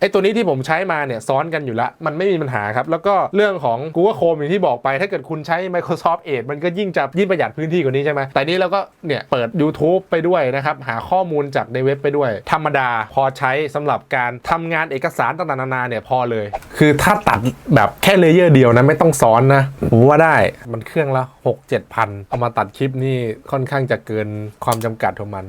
ไอ้ตัวนี้ที่ผมใช้มาเนี่ยซ้อนกันอยู่ละมันไม่มีปัญหาครับ แล้วก็เรื่องของ Google Chrome อย่างที่บอกไป ถ้าเกิดคุณใช้ Microsoft Edge มันก็ยิ่งจะยิ่งประหยัดพื้นที่กว่านี้ใช่ไหมแต่นี้เราก็เนี่ยเปิด YouTube ไปด้วยนะครับ หาข้อมูลจากในเว็บไปด้วย ธรรมดาพอใช้สำหรับการทำงานเอกสารต่างๆนานาเนี่ยพอเลย คือถ้าตัดแบบแค่เลเยอร์เดียวนะไม่ต้องซ้อนนะผมว่าได้มันเครื่องละ6 7พันเอามาตัดคลิปนี่ค่อนข้างจะเกินความจำกัดของมัน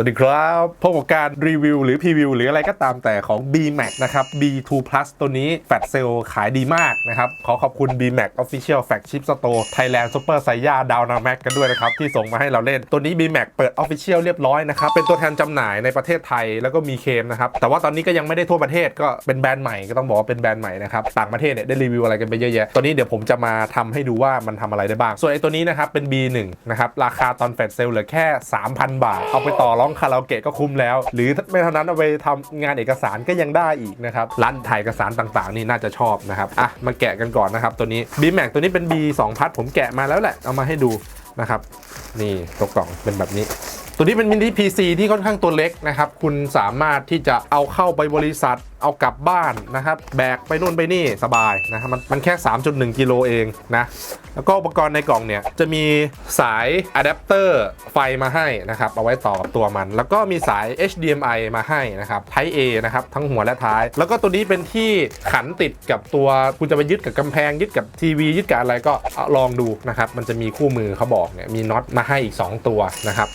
วัสดีครับพบกับการรีวิวหรือพรีวิวหรืออะไรก็ตามแต่ของ BMAX นะครับ B2 Plus ตัวนี้แฟตเซลขายดีมากนะครับ ขอขอบคุณ BMAX Official Flagship Store Thailand Super s a i y a d o w n a m a x กันด้วยนะครับ ที่ส่งมาให้เราเล่นตัวนี้ BMAX เปิด Official เรียบร้อยนะครับ เป็นตัวแทนจำหน่ายในประเทศไทยแล้วก็มีเคมนะครับ แต่ว่าตอนนี้ก็ยังไม่ได้ทั่วประเทศก็เป็นแบรนด์ใหม่ก็ต้องบอกว่าเป็นแบรนด์ใหม่นะครับต่างประเทศเนี่ยได้รีวิวอะไรกันไปเยอะแยะตัวนี้เดี๋ยวผมจะมาทำให้ดูว่ามันทำอะไรได้บ้าง ส่วนไอ้ตัวนี้นะครับเป็น B1 นะครับราคาตอนแฟลชเซลเหลือแค่ 3,000 บาทเอาไปต่อรองคาราโอเกะก็คุ้มแล้ว หรือไม่เท่านั้นเอาไปทำงานเอกสารก็ยังได้อีกนะครับร้านถ่ายเอกสารต่างๆ นี่น่าจะชอบนะครับอะมาแกะกันก่อนนะครับตัวนี้ B Max ตัวนี้เป็น B 2พัทผมแกะมาแล้วแหละเอามาให้ดูนะครับนี่ตกกล่องเป็นแบบนี้ ตัวนี้เป็นมินิ PC ที่ค่อนข้างตัวเล็กนะครับ คุณสามารถที่จะเอาเข้าไปบริษัท เอากลับบ้านนะครับ แบกไปนู่นไปนี่สบายนะครับมันมันแค่ 3.1 กิโลเองนะ แล้วก็อุปกรณ์ในกล่องเนี่ย จะมีสายอะแดปเตอร์ไฟมาให้นะครับ เอาไว้ต่อกับตัวมัน แล้วก็มีสาย HDMI มาให้นะครับ Type A นะครับ ทั้งหัวและท้าย แล้วก็ตัวนี้เป็นที่ขันติดกับตัวคุณจะไปยึดกับกำแพงยึดกับทีวียึดกับอะไรก็ลองดูนะครับมันจะมีคู่มือเขาบอกเนี่ยมีน็อตมาให้อีก 2 ตัวนะครับ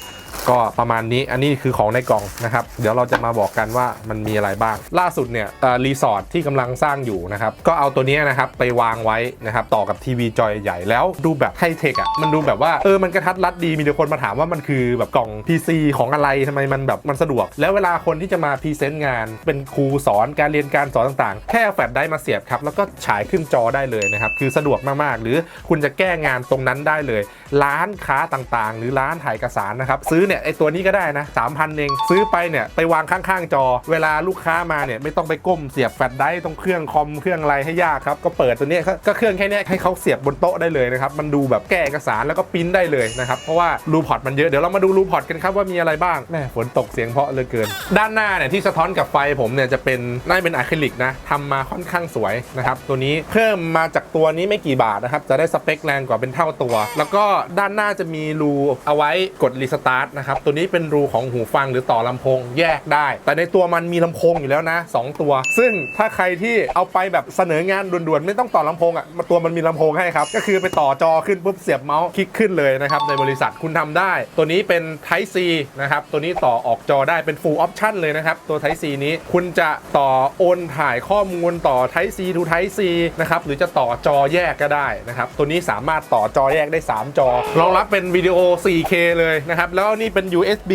ก็ประมาณนี้อันนี้คือของในกล่องนะครับ เดี๋ยวเราจะมาบอกกันว่ามันมีอะไรบ้าง ล่าสุดเนี่ยรีสอร์ทที่กำลังสร้างอยู่นะครับ ก็เอาตัวนี้นะครับไปวางไว้นะครับต่อกับทีวีจอใหญ่แล้วดูแบบไฮเทคอะมันดูแบบว่าเออมันกระทัดรัดดีมีคนมาถามว่ามันคือแบบกล่อง PC ของอะไรทำไมมันแบบมันสะดวก แล้วเวลาคนที่จะมาพรีเซนต์งาน เป็นครูสอนการเรียนการสอนต่างๆ แค่แฟลชไดรฟ์มาเสียบครับแล้วก็ฉายขึ้นจอได้เลยนะครับคือสะดวกมากๆ หรือคุณจะแก้งานตรงนั้นได้เลย ร้านค้าต่างๆ หรือร้านถ่ายเอกสารนะครับซื้อเนี่ยไอตัวนี้ก็ได้นะ3,000เองซื้อไปเนี่ยไปวางข้างๆจอ เวลาลูกค้ามาเนี่ยไม่ต้องไปก้มเสียบแฟลชไดรฟ์ตรงเครื่องคอมเครื่องอะไรให้ยากครับก็เปิดตัวนี้ก็เครื่องแค่นี้ให้เขาเสียบบนโต๊ะได้เลยนะครับมันดูแบบแก้เอกสารแล้วก็ปริ้นได้เลยนะครับเพราะว่ารูพอร์ตมันเยอะเดี๋ยวเรามาดูรูพอร์ตกันครับว่ามีอะไรบ้างแม่ฝนตกเสียงเพาะเลือเกิน ด้านหน้าเนี่ยที่สะท้อนกับไฟผมเนี่ยจะเป็นน่าจะเป็นอะคริลิกนะทำมาค่อนข้างสวยนะครับตัวนี้เพิ่มมาจากตัวนี้ไม่กี่บาทนะครับจะได้สเปคแรงกว่าเป็นเท่าตัว แล้วก็ด้านหน้าจะมีรูเอาไว้กดรีสตาร์ทนะครับ ตัวนี้เป็นรูของหูฟังหรือต่อลำโพงแยกได้ แต่ในตัวมันมีลำโพงอยู่แล้วนะ 2 ตัว ซึ่งถ้าใครที่เอาไปแบบเสนองานด่วนๆ ไม่ต้องต่อลำโพงอะมาตัวมันมีลำโพงให้ครับ ก็คือไปต่อจอขึ้นปุ๊บเสียบเมาส์คลิกขึ้นเลยนะครับ ในบริษัทคุณทำได้ ตัวนี้เป็น Type C นะครับ ตัวนี้ต่อออกจอได้เป็น Full Option เลยนะครับ ตัว Type C นี้คุณจะต่อโอนถ่ายข้อมูลต่อ Type C to Type C นะครับหรือจะต่อจอแยกก็ได้นะครับตัวนี้สามารถต่อจอแยกได้ 3 จอรองรับเป็นวิดีโอ 4K เลยนะครับแล้วนี่เป็น USB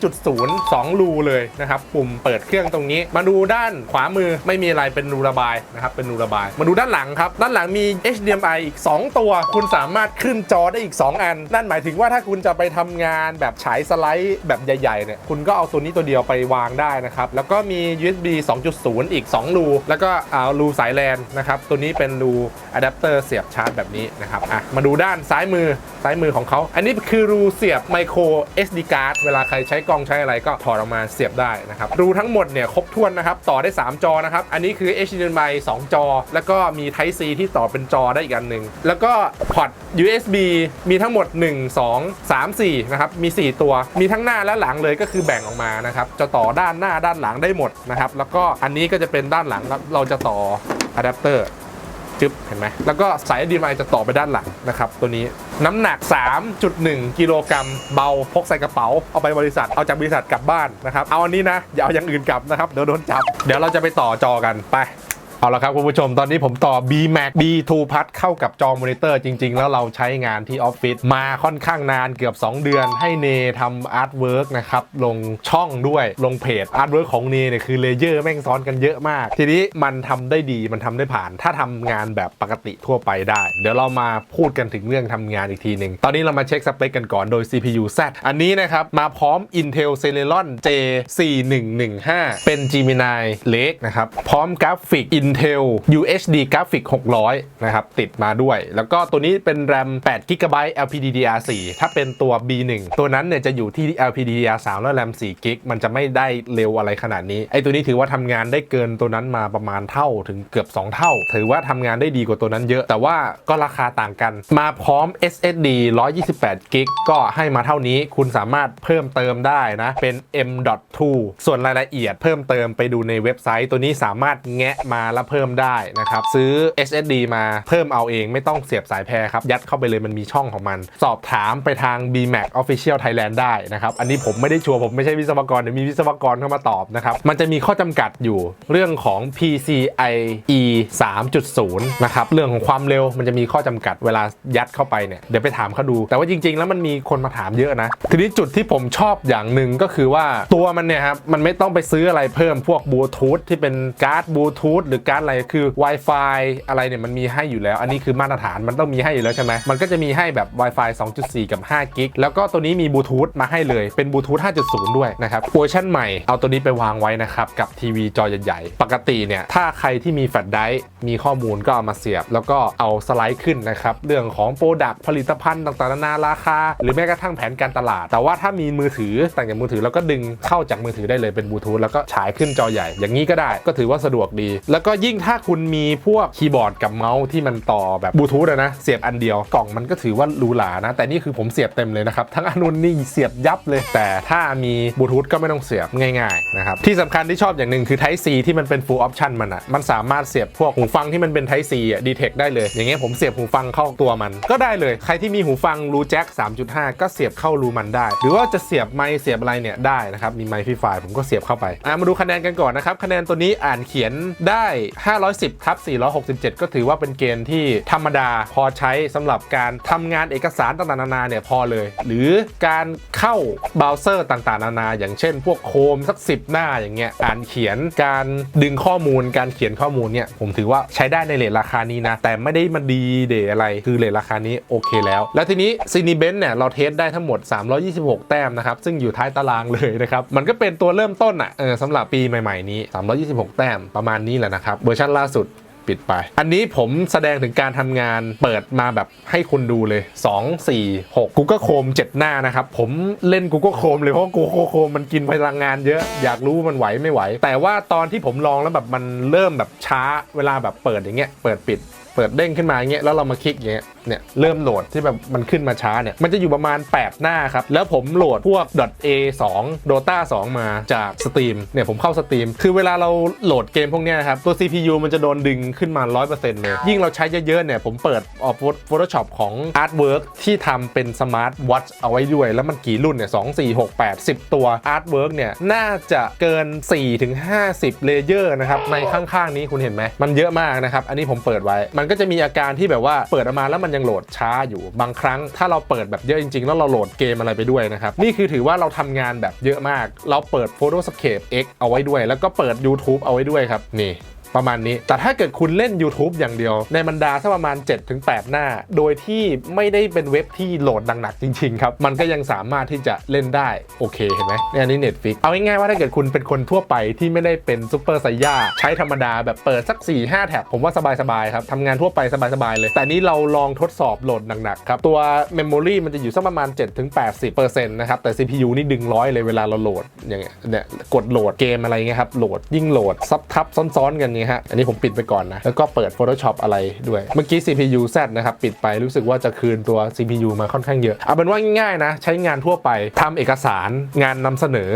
3.0 2 รูเลยนะครับปุ่มเปิดเครื่องตรงนี้ มาดูด้านขวามือไม่มีอะไรเป็นรูระบายนะครับเป็นรูระบาย มาดูด้านหลังครับ ด้านหลังมี HDMI อีก 2 ตัว คุณสามารถขึ้นจอได้อีก 2 อัน นั่นหมายถึงว่าถ้าคุณจะไปทำงานแบบฉายสไลด์แบบใหญ่ๆเนี่ยคุณก็เอาตัวนี้ตัวเดียวไปวางได้นะครับ แล้วก็มี USB 2.0 อีก 2 รู แล้วก็เอารูสายแลนนะครับตัวนี้เป็นรูอะแดปเตอร์เสียบชาร์จแบบนี้นะครับอะมาดูด้านซ้ายมือซ้ายมือของเขา อันนี้คือรูเสียบไมโคร SD card เวลาใครใช้กล้องใช้อะไรก็ถอดออกมาเสียบได้นะครับ รูทั้งหมดเนี่ยครบถ้วนนะครับ ต่อได้ 3 จอนะครับ อันนี้คือ HDMI 2 จอ แล้วก็มี Type C ที่ต่อเป็นจอได้อีกอันหนึ่ง แล้วก็พอร์ต USB มีทั้งหมด 1 2 3 4 นะครับ มี 4 ตัว มีทั้งหน้าและหลังเลยก็คือแบ่งออกมานะครับ จะต่อด้านหน้าด้านหลังได้หมดนะครับ แล้วก็อันนี้ก็จะเป็นด้านหลังเราจะต่ออะแดปเตอร์ จึ๊บเห็นไหมแล้วก็สาย HDMI จะต่อไปด้านหลังนะครับตัวนี้น้ำหนัก 3.1 กิโลกรัมเบาพกใส่กระเป๋า เอาไปบริษัทเอาจากบริษัทกลับบ้านนะครับเอาอันนี้นะอย่าเอาอย่างอื่นกลับนะครับเดี๋ยวโดนจับ เดี๋ยวเราจะไปต่อจอกันไป เอาละครับคุณผู้ชมตอนนี้ผมต่อ B Max B2 พัดเข้ากับจอมอนิเตอร์จริง ๆ แล้วเราใช้งานที่ออฟฟิศมาค่อนข้างนานเกือบ 2 เดือนให้เนทำอาร์ตเวิร์กนะครับ ลงช่องด้วยลงเพจอาร์ตเวิร์กของเนเนี่ยคือเลเยอร์แม่งซ้อนกันเยอะมาก ทีนี้มันทำได้ดีมันทำได้ผ่าน ถ้าทำงานแบบปกติทั่วไปได้ เดี๋ยวเรามาพูดกันถึงเรื่องทำงานอีกทีหนึ่งตอนนี้เรามาเช็คสเปคกันก่อนโดย CPU Z อันนี้นะครับมาพร้อม Intel Celeron J4115 เป็น Gemini Lake นะครับพร้อมกราฟิก In Intel UHD Graphic 600 นะครับ ติดมาด้วย แล้วก็ตัวนี้เป็น RAM 8 GB LPDDR4 ถ้าเป็นตัว B1 ตัวนั้นเนี่ยจะอยู่ที่ LPDDR3 แล้ว RAM 4 g b มันจะไม่ได้เร็วอะไรขนาดนี้ ไอตัวนี้ถือว่าทำงานได้เกินตัวนั้นมาประมาณเท่าถึงเกือบ 2 เท่า ถือว่าทำงานได้ดีกว่าตัวนั้นเยอะ แต่ว่าก็ราคาต่างกัน มาพร้อม SSD 128 g b ก็ให้มาเท่านี้ คุณสามารถเพิ่มเติมได้นะ เป็น M.2 ส่วนรายละเอียดเพิ่มเติมไปดูในเว็บไซต์ตัวนี้สามารถแงะมาแล้วเพิ่มได้นะครับซื้อ SSD มาเพิ่มเอาเองไม่ต้องเสียบสายแพรครับ ยัดเข้าไปเลยมันมีช่องของมัน สอบถามไปทาง BMAC Official Thailand ได้นะครับ อันนี้ผมไม่ได้ชัวร์ผมไม่ใช่วิศวกรเดี๋ยวมีวิศวกรเข้ามาตอบนะครับ มันจะมีข้อจำกัดอยู่เรื่องของ PCIe 3.0 นะครับ เรื่องของความเร็วมันจะมีข้อจำกัดเวลายัดเข้าไปเนี่ยเดี๋ยวไปถามเขาดู แต่ว่าจริง ๆ แล้วมันมีคนมาถามเยอะนะ ทีนี้จุดที่ผมชอบอย่างหนึ่งก็คือว่าตัวมันเนี่ยครับมันไม่ต้องไปซื้ออะไรเพิ่มพวกบลูทูธที่เป็นการ์ดบลูทูธหรือการ์ดอะไรคือ Wi-Fi อะไรเนี่ยมันมีให้อยู่แล้ว อันนี้คือมาตรฐานมันต้องมีให้อยู่แล้วใช่ไหมมันก็จะมีให้แบบ Wi-Fi 2.4 กับ5กิกแล้วก็ตัวนี้มีบลูทูธมาให้เลยเป็นบลูทูธ5.0 ด้วยนะครับเวอร์ชันใหม่เอาตัวนี้ไปวางไว้นะครับกับทีวีจอใหญ่ๆปกติเนี่ยถ้าใครที่มีแฟลชไดรฟ์มีข้อมูลก็เอามาเสียบ แล้วก็เอาสไลด์ขึ้นนะครับเรื่องของโปรดักผลิตภัณฑ์ต่างๆนานาราคา หรือแม้กระทั่งแผนการตลาด แต่ว่าถ้ามีมือถือต่างจากมือถือแล้วก็ดึงเข้าจากมือถือได้เลยเป็นบลูทูธแล้วก็ฉายขึ้นจอใหญ่ อย่างนี้ก็ได้ก็ถือว่าสะดวกดี แล้วก็ยิ่งถ้าคุณมีพวกคีย์บอร์ดกับเมาส์ที่มันต่อแบบบลูทูธอะนะ เสียบอันเดียวกล่องมันก็ถือว่าหรูหรานะ แต่นี่คือผมเสียบเต็มเลยนะครับ ทั้งอันนู้นนี่เสียบยับเลย แต่ถ้ามีบลูทูธก็ไม่ต้องเสียบง่ายๆนะครับที่สำคัญที่ชอบอย่างหนึ่งคือ Type C ที่มันเป็น full option มันอะมันสามารถเสียบพวกหูฟังที่มันเป็น Type C อะดีเทคได้เลย อย่างเงี้ยผมเสียบหูฟังเข้าตัวมัน ก็ได้เลยใครที่มีหูฟังรูแจ็ค3.5 ก็เสียบเข้ารูมันได้ หรือว่าจะเสียบไมค์เสียบอะไรเนี่ยได้นะครับมีไมค์ฟรีไฟผมก็เสียบเข้าไปอะมาดูคะแนนกันก่อนนะครับคะแนนตัวนี้อ่านเขียนได้510ทับ467 ก็ถือว่าเป็นเกณฑ์ที่ธรรมดาพอใช้สำหรับการทำงานเอกสารต่างๆนานาเนี่ยพอเลย หรือการเข้าเบราว์เซอร์ต่างๆ นานา อย่างเช่น พวกโคมสัก 10 หน้าอย่างเงี้ยอ่านเขียนการดึงข้อมูลการเขียนข้อมูลเนี่ยผมถือว่าใช้ได้ในเลทราคานี้นะ แต่ไม่ได้มาดีเดอะไรคือเลทราคานี้โอเคแล้ว แล้วทีนี้ซีนีเบนเนี่ยเราเทสได้ทั้งหมด 326 แต้มนะครับ ซึ่งอยู่ท้ายตารางเลยนะครับ มันก็เป็นตัวเริ่มต้นอะเออสำหรับปีใหม่ ๆ นี้ 326 แต้มประมาณนี้แหละนะครับเวอร์ชันล่าสุดปิดไป อันนี้ผมแสดงถึงการทำงานเปิดมาแบบให้คุณดูเลย 2 4 6 Google Chrome 7 หน้านะครับ ผมเล่น Google Chrome เลยเพราะ Google Chrome มันกินพลังงานเยอะอยากรู้มันไหวไม่ไหว แต่ว่าตอนที่ผมลองแล้วแบบมันเริ่มแบบช้าเวลาแบบเปิดอย่างเงี้ยเปิดปิด ปิดเด้งขึ้นมาอย่างเงี้ยแล้วเรามาคลิกอย่างเงี้ยเนี่ยเริ่มโหลดที่แบบมันขึ้นมาช้าเนี่ยมันจะอยู่ประมาณ 8 หน้าครับ แล้วผมโหลดพวก .a2 Dota 2 มาจาก Steam เนี่ยผมเข้า Steam คือเวลาเราโหลดเกมพวกเนี้ยครับ ตัว CPU มันจะโดนดึงขึ้นมา 100%เลยยิ่งเราใช้เยอะๆเนี่ยผมเปิดออก Photoshop ของ Artwork ที่ทำเป็น Smart Watch เอาไว้ด้วย แล้วมันกี่รุ่นเนี่ย2 4 6 8 10 ตัว Artwork เนี่ยน่าจะเกิน 4-50เลเยอร์นะครับในข้างๆนี้คุณเห็นไหมมันเยอะมากนะครับอันนี้ผมเปิดไว้มันก็จะมีอาการที่แบบว่าเปิดออกมาแล้วมันยังโหลดช้าอยู่บางครั้ง ถ้าเราเปิดแบบเยอะจริงๆ แล้วเราโหลดเกมอะไรไปด้วยนะครับ นี่คือถือว่าเราทำงานแบบเยอะมาก เราเปิด Photoscape X เอาไว้ด้วย แล้วก็เปิด YouTube เอาไว้ด้วยครับนี่ ประมาณนี้ แต่ถ้าเกิดคุณเล่น YouTube อย่างเดียว ในบรรดาสักประมาณ 7-8 หน้า โดยที่ไม่ได้เป็นเว็บที่โหลดหนักๆจริงๆครับ มันก็ยังสามารถที่จะเล่นได้ โอเคเห็นไหมเนี่ยอันนี้ Netflix เอาง่ายๆว่าถ้าเกิดคุณเป็นคนทั่วไปที่ไม่ได้เป็นซูเปอร์ไซย่าใช้ธรรมดาแบบเปิดสัก 4-5 แท็บผมว่าสบายๆครับทำงานทั่วไปสบายๆเลย แต่นี้เราลองทดสอบโหลดหนักๆครับตัว Memory มันจะอยู่สักประมาณ 7-80%นะครับแต่ CPU นี่ดึงร้อยเลยเวลาเราโหลดอย่างเงี้ยเนี่ยกดโหลดเกมอะไรเงี้ยครับโหลดยิ่งโหลดซับทับซ้อนๆกันเนี้ฮะ อันนี้ผมปิดไปก่อนนะ แล้วก็เปิด Photoshop อะไรด้วย เมื่อกี้ CPU Z นะครับ ปิดไปรู้สึกว่าจะคืนตัว CPU มาค่อนข้างเยอะ เอาเป็นว่าง่ายๆนะ ใช้งานทั่วไปทำเอกสารงานนำเสนอ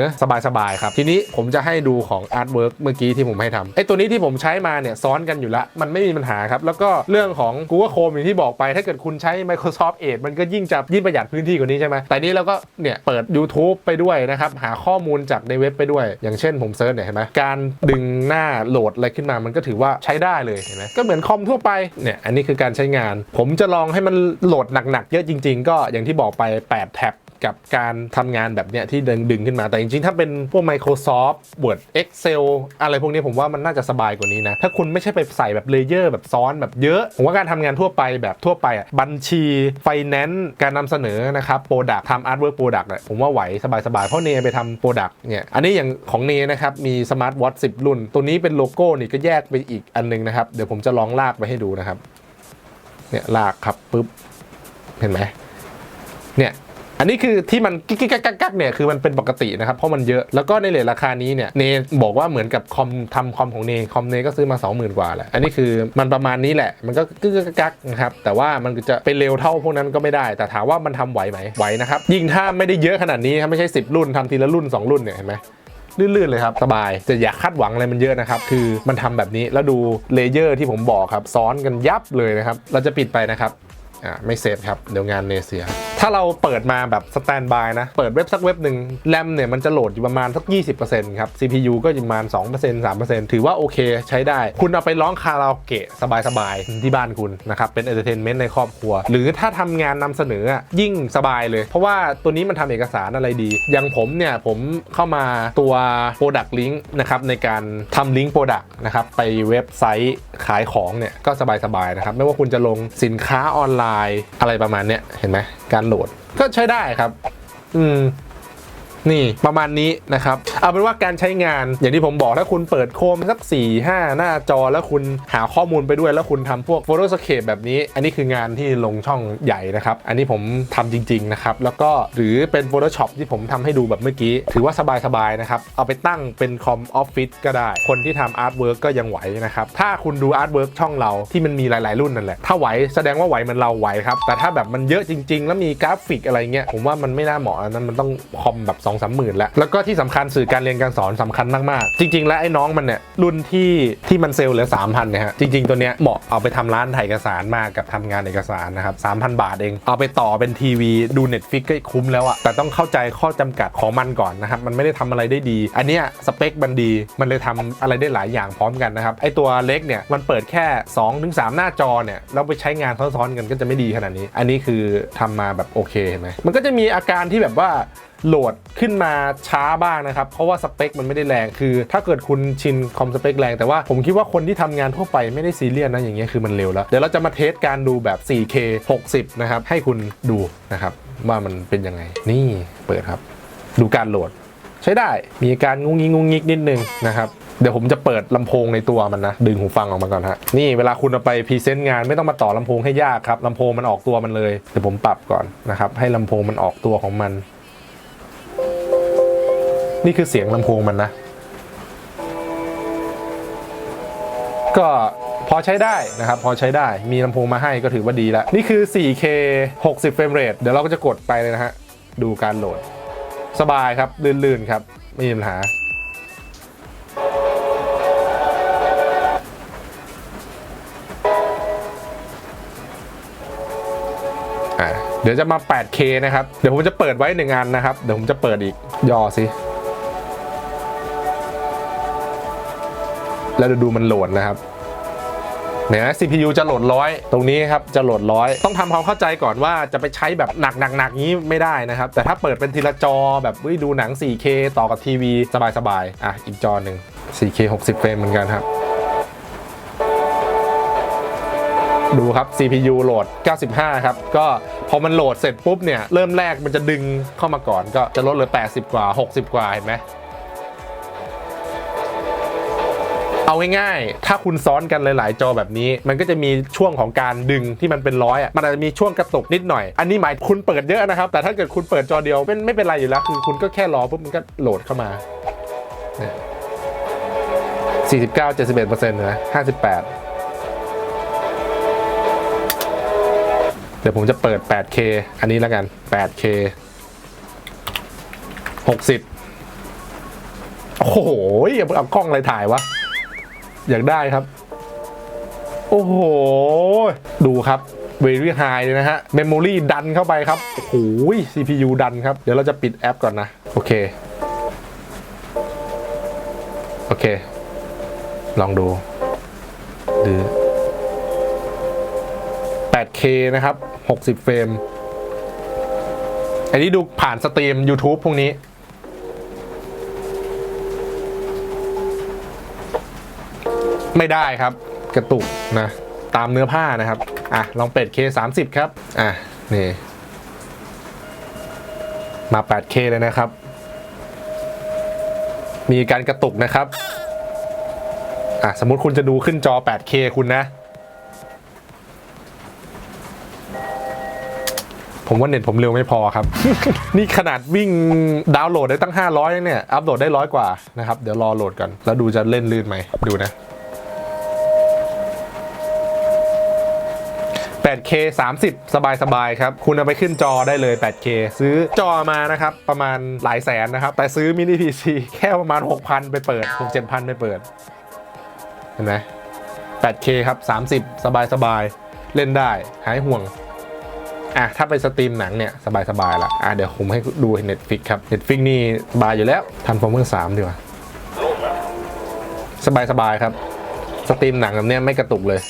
สบายๆครับ ทีนี้ผมจะให้ดูของ Artwork เมื่อกี้ที่ผมให้ทำไอ้ตัวนี้ที่ผมใช้มาเนี่ยซ้อนกันอยู่ล้วมันไม่มีปัญหาครับ แล้วก็เรื่องของ Google Chrome อย่างที่บอกไป ถ้าเกิดคุณใช้ Microsoft Edge มันก็ยิ่งจะยิ่งประหยัดพื้นที่กว่านี้ใช่ไหมแต่นี้เราก็เนี่ยเปิด YouTube ไปด้วยนะครับหาข้อมูลจากในเว็บไปด้วย อย่างเช่นผมเซิร์ชเนี่ยเห็นไหมการดึงหน้าโหลดอะไรขึ้นมามันก็ถือว่าใช้ได้เลยเห็นไหมก็เหมือนคอมทั่วไปเนี่ยอันนี้คือการใช้งาน ผมจะลองให้มันโหลดหนักๆเยอะจริง ๆ ก็อย่างที่บอกไป 8 แท็บ กับการทำงานแบบเนี้ยที่ดึงดึงขึ้นมาแต่จริงๆ ถ้าเป็นพวก Microsoft Word Excel อะไรพวกนี้ผมว่ามันน่าจะสบายกว่านี้นะ ถ้าคุณไม่ใช่ไปใส่แบบเลเยอร์แบบซ้อนแบบเยอะ ผมว่าการทำงานทั่วไปแบบทั่วไปอะบัญชี Finance การนำเสนอนะครับ Product ทำ Artwork Product อะผมว่าไหวสบายๆ เพราะเนไปทำ Product เนี่ยอันนี้อย่างของเนนะครับมี Smart Watch 10รุ่น ตัวนี้เป็นโลโก้นี่ก็แยกไปอีกอันนึงนะครับเดี๋ยวผมจะลองลากไปให้ดูนะครับเนี่ยลากครับปุ๊บเห็นไหมเนี่ย อันนี้คือที่มันกิ๊กกิ๊กกักกักเนี่ยคือมันเป็นปกตินะครับเพราะมันเยอะแล้วก็ในเลทราคานี้เนี่ยเนบอกว่าเหมือนกับคอมทำคอมของเนคอมเนก็ซื้อมา 20,000 กว่าแหละอันนี้คือมันประมาณนี้แหละ มันก็กึกกึกกักกักนะครับแต่ว่ามันจะไปเร็วเท่าพวกนั้นก็ไม่ได้ แต่ถามว่ามันทำไหวไหมไหวนะครับยิ่งถ้าไม่ได้เยอะขนาดนี้ครับไม่ใช่ 10 รุ่นทำทีละรุ่น 2 รุ่นเนี่ยเห็นไหมลื่นๆเลยครับสบายแต่อย่าคาดหวังอะไรมันเยอะนะครับ คือมันทำแบบนี้แล้วดูเลเยอร์ที่ผมบอกครับ ซ้อนกันยับเลยนะครับ เราจะปิดไปนะครับ อ่าไม่เซฟครับเดี๋ยวงานเนเสีย ถ้าเราเปิดมาแบบสแตนบายนะ เปิดเว็บสักเว็บหนึ่งแรมเนี่ยมันจะโหลดอยู่ประมาณสัก 20%ครับ CPU ก็อยู่ประมาณ 2% 3%ถือว่าโอเคใช้ได้ คุณเอาไปร้องคาราโอเกะสบายๆที่บ้านคุณนะครับ เป็นเอนเตอร์เทนเมนต์ในครอบครัว หรือถ้าทำงานนำเสนอยิ่งสบายเลย เพราะว่าตัวนี้มันทำเอกสารอะไรดี อย่างผมเนี่ยผมเข้ามาตัว Product Link นะครับในการทำลิงก์ Product นะครับไปเว็บไซต์ขายของเนี่ยก็สบายๆนะครับไม่ว่าคุณจะลงสินค้าออนไลล์อะไรประมาณเนี้ยเห็นไหมการโหลดก็ใช้ได้ครับ อืม นี่ประมาณนี้นะครับ เอาเป็นว่าการใช้งานอย่างที่ผมบอกถ้าคุณเปิดโคมสัก4 5 หน้าจอแล้วคุณหาข้อมูลไปด้วย แล้วคุณทำพวก Photoscape แบบนี้ อันนี้คืองานที่ลงช่องใหญ่นะครับ อันนี้ผมทำจริง ๆ นะครับ แล้วก็หรือเป็น Photoshop ที่ผมทำให้ดูแบบเมื่อกี้ ถือว่าสบาย ๆ นะครับ เอาไปตั้งเป็นคอมออฟฟิศก็ได้ คนที่ทำอาร์ตเวิร์กก็ยังไหวนะครับ ถ้าคุณดูอาร์ตเวิร์กช่องเราที่มันมีหลาย ๆ รุ่นนั่นแหละ ถ้าไหวแสดงว่าไหวมันเราไหวครับ แต่ถ้าแบบมันเยอะจริง ๆ แล้วมีกราฟิกอะไรเงี้ย ผมว่ามันไม่น่าเหมาะอันนั้นมันต้องคอมแบบ2องสามหมื่นแล้ว แล้วก็ที่สำคัญสื่อการเรียนการสอนสำคัญมากๆ จริง ๆ แล้วไอ้น้องมันเนี่ยรุ่นที่ที่มันเซลล์เหลือ3,000เนี่ยฮะจริง ๆ ตัวเนี้ยเหมาะเอาไปทำร้านถ่ายเอกสารมากกับทำงานเอกสารนะครับ3,000บาทเอง เอาไปต่อเป็นทีวีดู Netflix ก็คุ้มแล้วอะแต่ต้องเข้าใจข้อจำกัดของมันก่อนนะครับมันไม่ได้ทำอะไรได้ดี อันเนี้ยสเปคมันดีมันเลยทำอะไรได้หลายอย่างพร้อมกันนะครับไอตัวเล็กเนี่ยมันเปิดแค่2-3หน้าจอเนี่ยแล้วไปใช้งานซ้อนๆกันก็จะไม่ดีขนาดนี้ อันนี้คือทำมาแบบโอเคเห็นไหมมันก็จะมีอาการที่แบบว่า โหลดขึ้นมาช้าบ้างนะครับ เพราะว่าสเปคมันไม่ได้แรงคือ ถ้าเกิดคุณชินคอมสเปคแรงแต่ว่าผมคิดว่าคนที่ทำงานทั่วไปไม่ได้ซีเรียสนะอย่างเงี้ยคือมันเร็วแล้ว เดี๋ยวเราจะมาเทสการดูแบบ 4K 60 นะครับ ให้คุณดูนะครับ ว่ามันเป็นยังไง นี่เปิดครับ ดูการโหลด ใช้ได้มีการงุ้งงิงงุ้งงิกนิดนึงนะครับเดี๋ยวผมจะเปิดลำโพงในตัวมันนะ ดึงหูฟังออกมาก่อนฮะ นี่เวลาคุณเอาไปพรีเซนต์งานไม่ต้องมาต่อลำโพงให้ยากครับลำโพงมันออกตัวมันเลย เดี๋ยวผมปรับก่อนนะครับ ให้ลำโพงมันออกตัวของมัน นี่คือเสียงลำโพงมันนะ ก็พอใช้ได้นะครับ พอใช้ได้มีลำโพงมาให้ก็ถือว่าดีแล้ว นี่คือ 4K 60 เฟรมเรทเดี๋ยวเราก็จะกดไปเลยนะฮะ ดูการโหลด สบายครับ ลื่นๆครับ ไม่มีปัญหาอะเดี๋ยวจะมา 8K นะครับ เดี๋ยวผมจะเปิดไว้หนึ่งอันนะครับ เดี๋ยวผมจะเปิดอีก ย่อสิ แล้วดี๋ยวดูมันโหลดนะครับเนี่ยนะ CPU จะโหลดร้อยตรงนี้ครับจะโหลดร้อยต้องทำความเข้าใจก่อนว่าจะไปใช้แบบหนักหนักหนักนี้ไม่ได้นะครับ แต่ถ้าเปิดเป็นทีละจอแบบดูหนัง 4K ต่อกับทีวีสบายๆอะอีกจอหนึ่ง 4K 60 เฟรมเหมือนกันครับดูครับ CPU โหลด 95 ครับ ก็พอมันโหลดเสร็จปุ๊บเนี่ย เริ่มแรกมันจะดึงเข้ามาก่อน ก็จะลดเหลือ 80 กว่า 60 กว่า เห็นไหม เอาง่ายๆ ถ้าคุณซ้อนกันหลาย ๆ จอแบบนี้ มันก็จะมีช่วงของการดึงที่มันเป็นร้อยอะ มันอาจจะมีช่วงกระตุกนิดหน่อย อันนี้หมายคุณเปิดเยอะนะครับ แต่ถ้าเกิดคุณเปิดจอเดียวเป็นไม่เป็นไรอยู่แล้ว คือคุณก็แค่รอปุ๊บมันก็โหลดเข้ามาเนี่ย49 71%นะ58 เดี๋ยวผมจะเปิด 8K อันนี้แล้วกัน 8K 60 โอ้โหเอากล้องอะไรถ่ายวะ อยากได้ครับ โอ้โห ดูครับ very high เลยนะฮะ memory ดันเข้าไปครับ โอ้โห CPU ดันครับ เดี๋ยวเราจะปิดแอปก่อนนะ โอเค โอเค ลองดูหรือ 8K นะครับ 60 เฟรม อันนี้ดูผ่านสตรีม YouTube พวกนี้ ไม่ได้ครับ กระตุกนะ ตามเนื้อผ้านะครับ อะ ลองเป็ด K 3 0 ครับ อะ นี่ มา 8K เลยนะครับ มีการกระตุกนะครับ อะ สมมติคุณจะดูขึ้นจอ 8K คุณนะ ผมว่าเน็ตผมเร็วไม่พอครับ นี่ขนาดวิ่งดาวน์โหลดได้ตั้ง 500เนี่ย อัพโหลดได้ร้อยกว่านะครับ เดี๋ยวรอโหลดกัน แล้วดูจะเล่นลื่นไหม ดูนะ 8K 30 สบายสบายๆครับ คุณเอาไปขึ้นจอได้เลย 8K ซื้อจอมานะครับ ประมาณหลายแสนนะครับ แต่ซื้อมินิ PC แค่ประมาณ 6,000 ไปเปิด 6-7,000 ไปเปิด เห็นไหม 8K ครับ 30 สบายสบายๆเล่นได้ หายห่วงอะถ้าไปสตรีมหนังเนี่ยสบายสบาย ๆ ละอะเดี๋ยวผมให้ดู Netflix ครับ Netflix นี่สบายอยู่แล้วทันฟอร์เมอร์3ดีกว่าสบายสบาย ๆ ครับ สตรีมหนังแบบเนี้ยไม่กระตุกเลย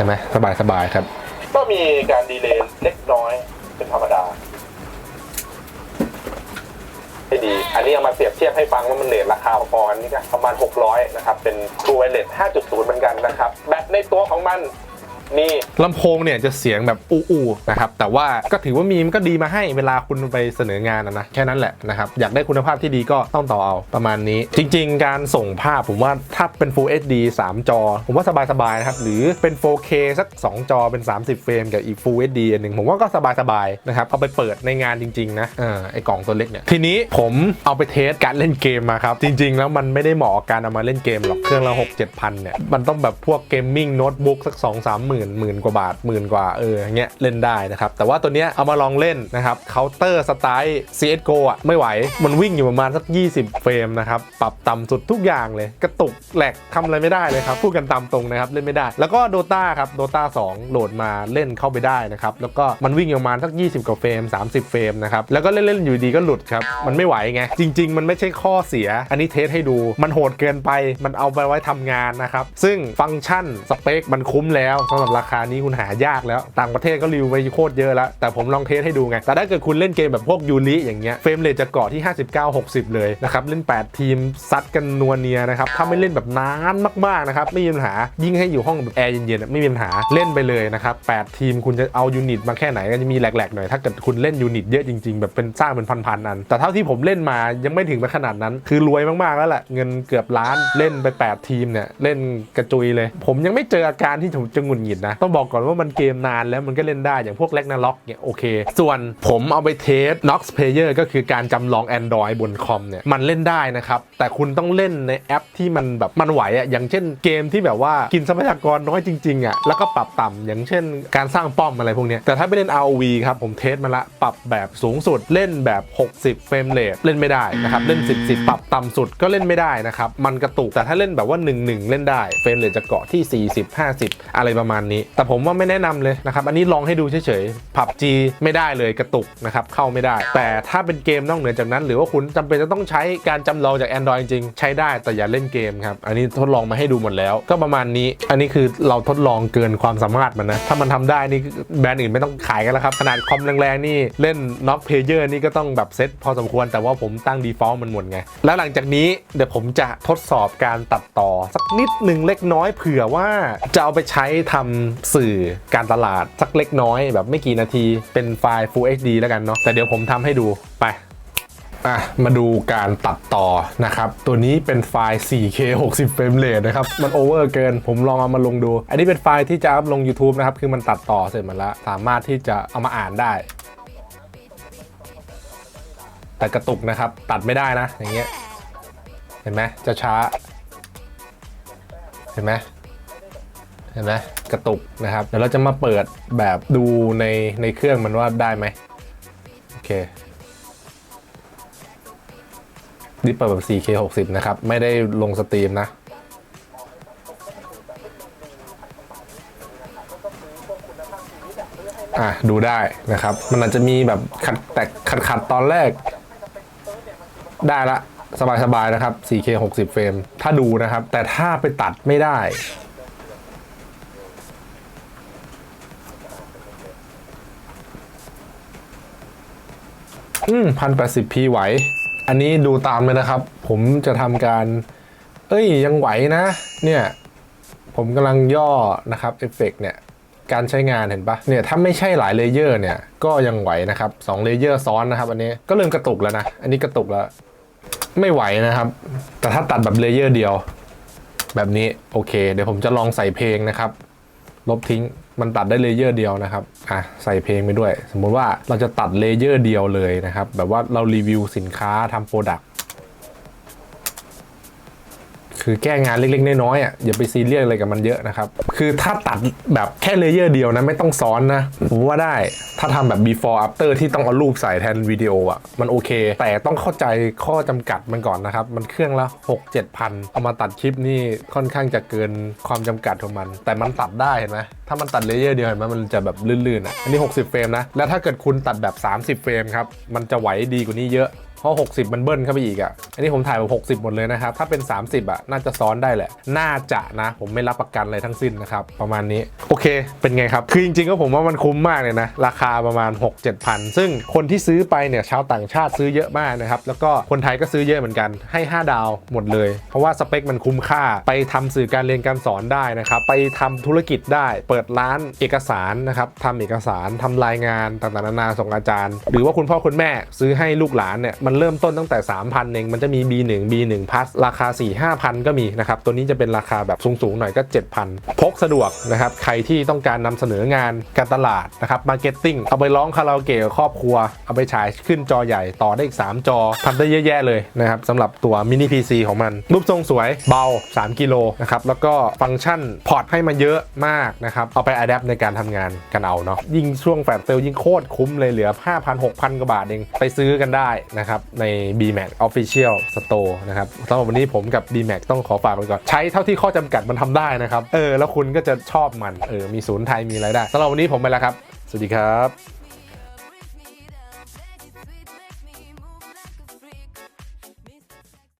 ใช่ไหมสบายสบายครับ ก็มีการดีเลย์เล็กน้อยเป็นธรรมดาให้ดี อันนี้เอามาเปรียบเทียบให้ฟังว่ามันเลทราคาพอๆกันนี่ก็ประมาณ 600 นะครับ เป็น True Wireless 5.0 เหมือนกันนะครับ แบตในตัวของมัน นี่ลำโพงเนี่ยจะเสียงแบบอู้ๆนะครับแต่ว่าก็ถือว่ามีมันก็ดีมาให้เวลาคุณไปเสนองานนะนะแค่นั้นแหละนะครับอยากได้คุณภาพที่ดีก็ต้องต่อเอาประมาณนี้ จริง ๆ การส่งภาพผมว่าถ้าเป็น Full HD 3 จอ ผมว่าสบายๆนะครับหรือเป็น 4K สัก 2 จอเป็น 30 เฟรมกับอีก Full HD อันหนึ่งผมว่าก็สบายๆนะครับเอาไปเปิดในงานจริงๆนะอไอกล่องตัวเล็กเนี่ยทีนี้ผมเอาไปเทสการเล่นเกมมาครับจริง ๆ แล้วมันไม่ได้เหมาะกับการเอามาเล่นเกมหรอกเครื่องละ6 7พันเนี่ยมันต้องแบบพวกเกมมิ่งโน้ตบุ๊กสัก2 3หมื่นหมื่นกว่าบาทหมื่นกว่าเอออย่างเงี้ยเล่นได้นะครับแต่ว่าตัวเนี้ยเอามาลองเล่นนะครับเคาน์เตอร์สไตล์ CSGO อะไม่ไหว มันวิ่งอยู่ประมาณสัก 20 เฟรมนะครับปรับต่ำสุดทุกอย่างเลย กระตุกแหลกทำอะไรไม่ได้เลยครับพูดกันตามตรงนะครับเล่นไม่ได้ แล้วก็ Dota ครับ Dota 2โหลดมาเล่นเข้าไปได้นะครับแล้วก็มันวิ่งอยู่ประมาณสัก 20 กว่าเฟรม 30 เฟรมนะครับแล้วก็เล่นๆอยู่ดีก็หลุดครับมันไม่ไหวไงจริง ๆ มันไม่ใช่ข้อเสีย อันนี้เทสให้ดูมันโหดเกินไปมันเอาไปไว้ทำงานนะครับซึ่งฟังก์ชันสเปคมันคุ้มแล้วสำหรับราคานี้คุณหายากแล้ว ต่างประเทศก็รีวิวไปโคตรเยอะแล้ว แต่ผมลองเทสให้ดูไง แต่ถ้าเกิดคุณเล่นเกมแบบพวกยูริอย่างเงี้ยเฟรมเรทจะเกาะที่ 59 60 เลยนะครับ เล่น 8 ทีมซัดกันนัวเนียนะครับ ถ้าไม่เล่นแบบนานมากๆนะครับ ไม่มีปัญหายิ่งให้อยู่ห้องแบบแอร์เย็นๆไม่มีปัญหาเล่นไปเลยนะครับ 8 ทีมคุณจะเอายูนิตมาแค่ไหนก็จะมีแหลกๆหน่อยถ้าเกิดคุณเล่นยูนิตเยอะจริงๆแบบเป็นสร้างเป็นพันๆอันแต่เท่าที่ผมเล่นมายังไม่ถึงไปขนาดนั้น คือรวยมากๆแล้วแหละเงินเกือบล้านเล่นไป 8 ทีมเนี่ยเล่นกระจุยเลย ผมยังไม่เจออาการที่ผมจะหงุดหงิดนะ ต้องบอกก่อนว่ามันเกมนานแล้วมันก็เล่นได้อย่างพวกแลกนาล็อกเนี่ยโอเค ส่วนผมเอาไปเทส Nox Player ก็คือการจำลอง Android บนคอมเนี่ยมันเล่นได้นะครับ แต่คุณต้องเล่นในแอปที่มันแบบมันไหวอะอย่างเช่นเกมที่แบบว่ากินทรัพยากรน้อยจริงๆอะแล้วก็ปรับต่ำอย่างเช่น การสร้างป้อมอะไรพวกเนี้ยแต่ถ้าไปเล่น ROV ครับผมเทสมาละปรับแบบสูงสุดเล่นแบบ 60 เฟรมเรทเล่นไม่ได้นะครับเล่น 10 10 ปรับต่ำสุดก็เล่นไม่ได้นะครับมันกระตุกแต่ถ้าเล่นแบบว่า 1 1 เล่นได้เฟรมเรทจะเกาะที่ 40 50 อะไรประมาณนี้ แต่ผมว่าไม่แนะนำเลยนะครับ อันนี้ลองให้ดูเฉยๆผับจีไม่ได้เลยกระตุกนะครับ เข้าไม่ได้ แต่ถ้าเป็นเกมนอกเหนือจากนั้น หรือว่าคุณจำเป็นจะต้องใช้การจำลองจาก Android จริงใช้ได้แต่อย่าเล่นเกมครับ อันนี้ทดลองมาให้ดูหมดแล้ว ก็ประมาณนี้ อันนี้คือเราทดลองเกินความสามารถมันนะ ถ้ามันทำได้นี่แบรนด์อื่นไม่ต้องขายกันแล้วครับ ขนาดคอมแรงๆนี่เล่น Knock Player นี่ก็ต้องแบบเซตพอสมควร แต่ว่าผมตั้ง default มันหมดไง แล้วหลังจากนี้เดี๋ยวผมจะทดสอบการตัดต่อ สักนิดหนึ่งเล็กน้อยเผื่อว่าจะเอาไปใช้ทำสื่อการตลาดสักเล็กน้อยแบบไม่กี่นาทีเป็นไฟล์ Full HD แล้วกันเนาะแต่เดี๋ยวผมทำให้ดูไปอะมาดูการตัดต่อนะครับ ตัวนี้เป็นไฟล์ 4K 60 เฟรมเรทนะครับ มันโอเวอร์เกิน ผมลองเอามาลงดู อันนี้เป็นไฟล์ที่จะอัพลง YouTube นะครับ คือมันตัดต่อเสร็จหมดแล้ว สามารถที่จะเอามาอ่านได้ แต่กระตุกนะครับ ตัดไม่ได้นะ อย่างเงี้ย เห็นไหมจะช้า เห็นไหม เห็นไหมกระตุกนะครับ เดี๋ยวเราจะมาเปิดแบบดูในในเครื่องมันว่าได้ไหมโอเคนี่เปิดแบบ 4K 60 นะครับ ไม่ได้ลงสตรีมนะ อะ ดูได้นะครับ มันอาจจะมีแบบขัดแต่ขัดขัดๆตอนแรก ได้ละ สบายๆนะครับ 4K 60 เฟรม ถ้าดูนะครับ แต่ถ้าไปตัดไม่ได้ อืมพันแปดสิบพีไหว อันนี้ดูตามเลยนะครับ ผมจะทำการ เอ้ยยังไหวนะ เนี่ย ผมกำลังย่อนะครับเอฟเฟกเนี่ย การใช้งานเห็นปะเนี่ยถ้าไม่ใช่หลายเลเยอร์เนี่ย ก็ยังไหวนะครับสองเลเยอร์ซ้อนนะครับ อันนี้ก็เริ่มกระตุกแล้วนะ อันนี้กระตุกแล้ว ไม่ไหวนะครับ แต่ถ้าตัดแบบเลเยอร์เดียว แบบนี้โอเค เดี๋ยวผมจะลองใส่เพลงนะครับ ลบทิ้ง มันตัดได้เลเยอร์เดียวนะครับอะใส่เพลงไปด้วย สมมุติว่าเราจะตัดเลเยอร์เดียวเลยนะครับแบบว่าเรารีวิวสินค้าทำโปรดัก คือแก้งานเล็กๆน้อยๆอะอย่าไปซีเรียสอะไรกับมันเยอะนะครับ คือถ้าตัดแบบแค่เลเยอร์เดียวนะไม่ต้องซ้อนนะผมว่าได้ถ้าทำแบบ before after ที่ต้องเอารูปใส่แทนวิดีโออะมันโอเค แต่ต้องเข้าใจข้อจำกัดมันก่อนนะครับ มันเครื่องละ 6 7พันเอามาตัดคลิปนี่ค่อนข้างจะเกินความจำกัดของมัน แต่มันตัดได้เห็นไหมถ้ามันตัดเลเยอร์เดียวเห็นไหมมันจะแบบลื่นๆอะอันนี้ 60 เฟรมนะแล้วถ้าเกิดคุณตัดแบบ 30 เฟรมครับมันจะไหวดีกว่านี้เยอะ เพราะ 60 มันเบิ้ลเข้าไปอีกอะ อันนี้ผมถ่ายแบบ60 หมดเลยนะครับ ถ้าเป็น 30อะ น่าจะซ้อนได้แหละ น่าจะนะ ผมไม่รับประกันอะไรทั้งสิ้นนะครับ ประมาณนี้ โอเค เป็นไงครับ คือจริงๆ ก็ผมว่ามันคุ้มมากเลยนะ ราคาประมาณ 6 7พันซึ่งคนที่ซื้อไปเนี่ย ชาวต่างชาติซื้อเยอะมากนะครับ แล้วก็คนไทยก็ซื้อเยอะเหมือนกัน ให้ 5 ดาวหมดเลย เพราะว่าสเปคมันคุ้มค่า ไปทำสื่อการเรียนการสอนได้นะครับ ไปทำธุรกิจได้ เปิดร้านเอกสารนะครับทำเอกสารทำรายงานต่างๆนานาส่งอาจารย์ หรือว่าคุณพ่อคุณแม่ซื้อให้ลูกหลานเนี่ยมัันเริ่มต้นตั้งแต่ 3,000เองมันจะมี B1 B1 plus ราคา 4 5,000 ก็มีนะครับ ตัวนี้จะเป็นราคาแบบสูงๆหน่อยก็ 7,000 พกสะดวกนะครับ ใครที่ต้องการนำเสนองานการตลาดนะครับมาร์เก็ตติ้งเอาไปร้องคาราโอเกะครอบครัว เอาไปฉายขึ้นจอใหญ่ต่อได้อีก 3 จอทำได้เยอะแยะเลยนะครับสำหรับตัวมินิ PC ของมัน รูปทรงสวยเบา 3 กิโลนะครับแล้วก็ฟังก์ชันพอร์ตให้มาเยอะมากนะครับเอาไปอัดแอปในการทำงานกันเอาเนาะยิ่งช่วงแฟลชเซลยิ่งโคตรคุ้มเลยเหลือ 5,000 6,000กว่าบาทเองไปซื้อกันได้นะครับใน BMac Official Store นะครับสำหรับวันนี้ผมกับ BMac ต้องขอฝากไปก่อน ใช้เท่าที่ข้อจำกัดมันทำได้นะครับ เออ แล้วคุณก็จะชอบมัน เออ มีศูนย์ไทยมีอะไรได้สำหรับวันนี้ผมไปแล้วครับ สวัสดีครับ